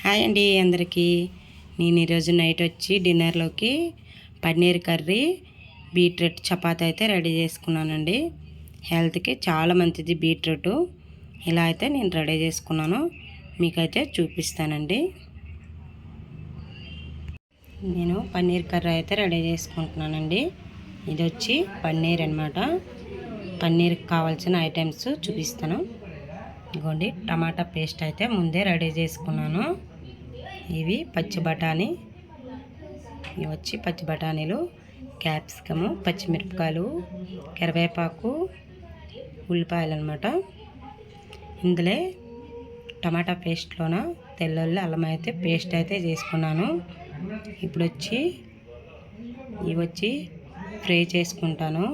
Hi అండి అందరికీ. నేను ఈరోజు నైట్ వచ్చి డిన్నర్లోకి పన్నీర్ కర్రీ బీట్రూట్ చపాతి అయితే రెడీ చేసుకున్నానండి. హెల్త్కి చాలా మంచిది బీట్రూట్. ఇలా అయితే నేను రెడీ చేసుకున్నాను. మీకైతే చూపిస్తానండి. నేను పన్నీర్ కర్రీ అయితే రెడీ చేసుకుంటున్నానండి. ఇది వచ్చి పన్నీర్ అనమాట పన్నీర్కి కావాల్సిన ఐటమ్స్ చూపిస్తాను. ఇదిగోండి టమాటా పేస్ట్ అయితే ముందే రెడీ చేసుకున్నాను. ఇవి పచ్చి బఠానీ. ఇవి వచ్చి పచ్చి బఠానీలు క్యాప్సికము పచ్చిమిరపకాయలు కరివేపాకు ఉల్లిపాయలు అనమాట ఇందులో టమాటా పేస్ట్లోన తెల్లల్లి అల్లం అయితే పేస్ట్ అయితే చేసుకున్నాను. ఇప్పుడు వచ్చి ఇవి వచ్చి ఫ్రై చేసుకుంటాను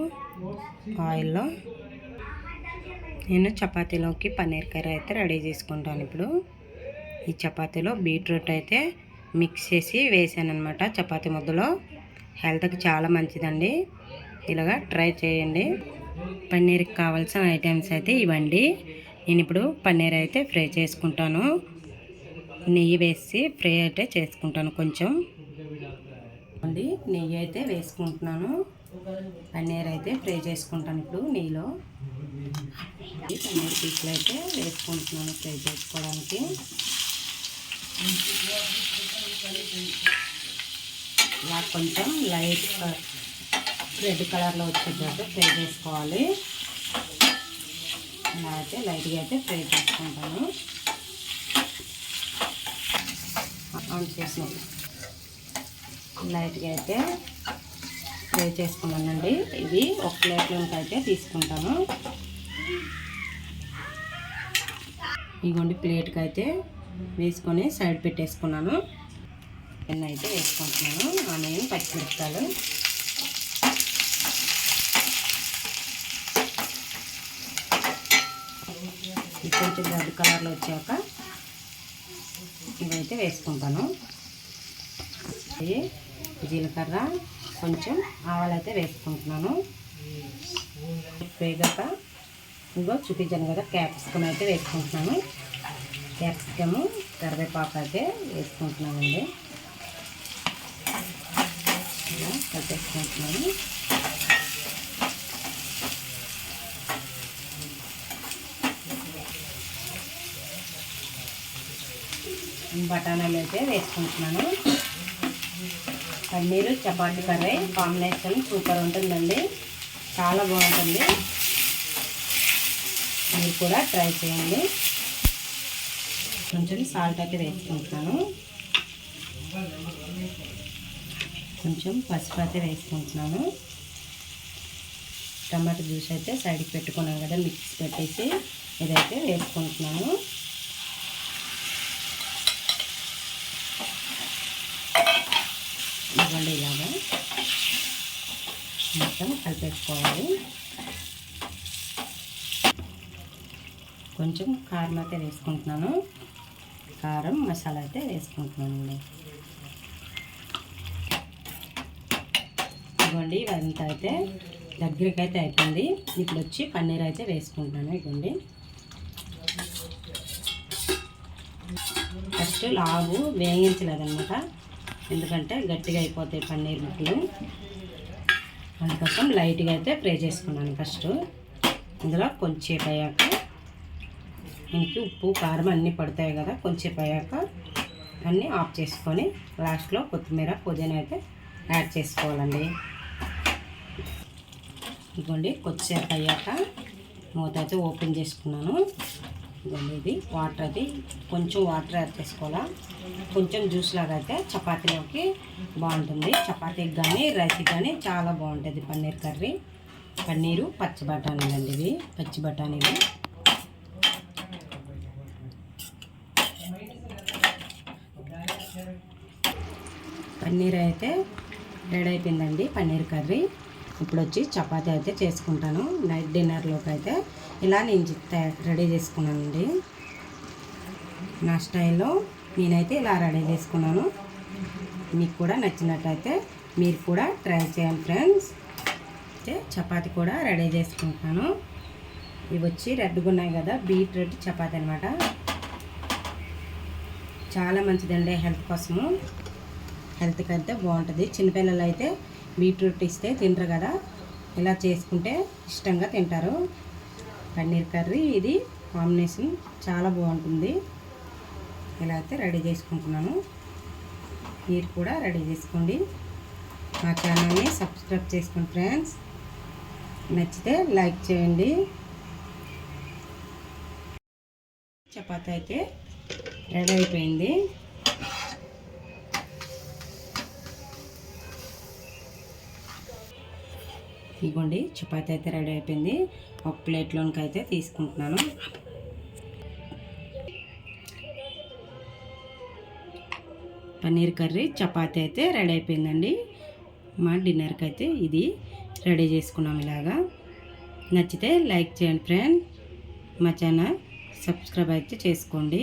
ఆయిల్లో. నేను చపాతీలోకి పన్నీర్ కర్రీ అయితే రెడీ చేసుకుంటాను ఇప్పుడు. ఈ చపాతీలో బీట్రూట్ అయితే మిక్స్ చేసి వేసాను అనమాట చపాతీ ముద్దలో. హెల్త్కి చాలా మంచిదండి. ఇలాగా ట్రై చేయండి. పన్నీర్కి కావాల్సిన ఐటమ్స్ అయితే ఇవ్వండి. నేను ఇప్పుడు పన్నీర్ అయితే ఫ్రై చేసుకుంటాను. నెయ్యి వేసి ఫ్రై అయితే చేసుకుంటాను కొంచెం. అండి నెయ్యి అయితే వేసుకుంటున్నాను. పన్నీర్ అయితే ఫ్రై చేసుకుంటాను ఇప్పుడు నెయ్యిలో. పన్నీర్ పీసులు అయితే వేసుకుంటున్నాను ఫ్రై చేసుకోవడానికి. ఇలా కొంచెం లైట్ రెడ్ కలర్లో వచ్చేటట్టు ఫ్రై చేసుకోవాలి. ఇలా అయితే లైట్గా అయితే ఫ్రై చేసుకుంటాను. ఆన్ చేసినాం లైట్గా అయితే ఫ్రై చేసుకున్నానండి. ఇది ఒక ప్లేట్లోకి అయితే తీసుకుంటాను. ఇగోండి ప్లేట్కి అయితే వేసుకొని సైడ్ పెట్టేసుకున్నాను. ఎన్న అయితే వేసుకుంటున్నాను ఆనియన్ పచ్చిమిరపకాయలు కొంచెం రెడ్ కలర్లో వచ్చాక ఇవైతే వేసుకుంటాను. జీలకర్ర కొంచెం ఆవాలైతే వేసుకుంటున్నాను. వేగాక ఇంకో చూపించాను కదా క్యాప్సికమ్ అయితే వేసుకుంటున్నాను. క్యాప్సికము కరివేపాకు అయితే వేసుకుంటున్నామండి కట్టేసుకుంటున్నాము బఠానాలు అయితే వేసుకుంటున్నాను. Paneer chapati curry combination super ఉంటుందండి. చాలా బాగుంటుంది. మీరు కూడా ట్రై చేయండి. కొంచెం సాల్ట్ అయితే వేసుకుంటున్నాను. కొంచెం పసుపు అయితే వేసుకుంటున్నాను. టమాటా జ్యూస్ అయితే సైడ్కి పెట్టుకున్నాను కదా మిక్స్ పెట్టేసి ఇదైతే వేసుకుంటున్నాను. ఇవ్వండి ఇలాగా మొత్తం కలిపేసుకోవాలి. కొంచెం కారం అయితే వేసుకుంటున్నాను. కారం మసాలా అయితే వేసుకుంటున్నానండి. ఇవ్వండి ఇవంతా అయితే దగ్గరికి అయితే అయిపోయింది. ఇప్పుడు వచ్చి పన్నీర్ అయితే వేసుకుంటున్నాను ఇవ్వండి. ఫస్ట్ లావు వేయించలేదన్నమాట. ఎందుకంటే గట్టిగా అయిపోతాయి పన్నీర్ ముక్కలు. అందుకోసం లైట్గా అయితే ఫ్రై చేసుకున్నాను ఫస్ట్. ఇందులో కొంచెం అయ్యాక దీనికి ఉప్పు కారం అన్నీ పడతాయి కదా కొంచెం అయ్యాక అన్నీ ఆఫ్ చేసుకొని లాస్ట్లో కొత్తిమీర పుదీనా అయితే యాడ్ చేసుకోవాలండి. ఇదిగోండి కొద్దిసేపు అయ్యాక మూత అయితే ఓపెన్ చేసుకున్నాను. ఇదిగోండి ఇది వాటర్ అది కొంచెం వాటర్ యాడ్ చేసుకోవాలా? కొంచెం జ్యూస్ లాగా అయితే చపాతీలోకి బాగుంటుంది. చపాతీకి కానీ రైస్కి కానీ చాలా బాగుంటుంది పన్నీర్ కర్రీ. పన్నీరు పచ్చి బఠానీలు అండి ఇవి పచ్చి బఠానీలు. పన్నీర్ అయితే రెడీ అయిపోయిందండి పన్నీర్ కర్రీ. ఇప్పుడు వచ్చి చపాతి అయితే చేసుకుంటాను. నైట్ డిన్నర్లోకి అయితే ఇలా నేను రెడీ చేసుకున్నానండి. నా స్టైల్లో నేనైతే ఇలా రెడీ చేసుకున్నాను. మీకు కూడా నచ్చినట్టయితే మీరు కూడా ట్రై చేయండి ఫ్రెండ్స్. అయితే చపాతి కూడా రెడీ చేసుకుంటాను. ఇవి వచ్చి రెడ్గా ఉన్నాయి కదా బీట్రూట్ చపాతి అనమాట చాలా మంచిదండి హెల్త్ కోసము. హెల్త్కి అయితే బాగుంటుంది. చిన్నపిల్లలు అయితే బీట్రూట్ ఇస్తే తినరు కదా ఇలా చేసుకుంటే ఇష్టంగా తింటారు. పన్నీర్ కర్రీ ఇది కాంబినేషన్ చాలా బాగుంటుంది. ఇలా అయితే రెడీ చేసుకుంటున్నాను. మీరు కూడా రెడీ చేసుకోండి. మా ఛానల్ని సబ్స్క్రైబ్ చేసుకోండి ఫ్రెండ్స్. నచ్చితే లైక్ చేయండి. చపాతి అయితే రెడీ అయిపోయింది. ఇదిగోండి చపాతి అయితే రెడీ అయిపోయింది. ఒక ప్లేట్లోనికి అయితే తీసుకుంటున్నాను. పన్నీర్ కర్రీ చపాతి అయితే రెడీ అయిపోయిందండి. మా డిన్నర్కి అయితే ఇది రెడీ చేసుకున్నాం ఇలాగా. నచ్చితే లైక్ చేయండి ఫ్రెండ్. మా ఛానల్ సబ్స్క్రైబ్ అయితే చేసుకోండి.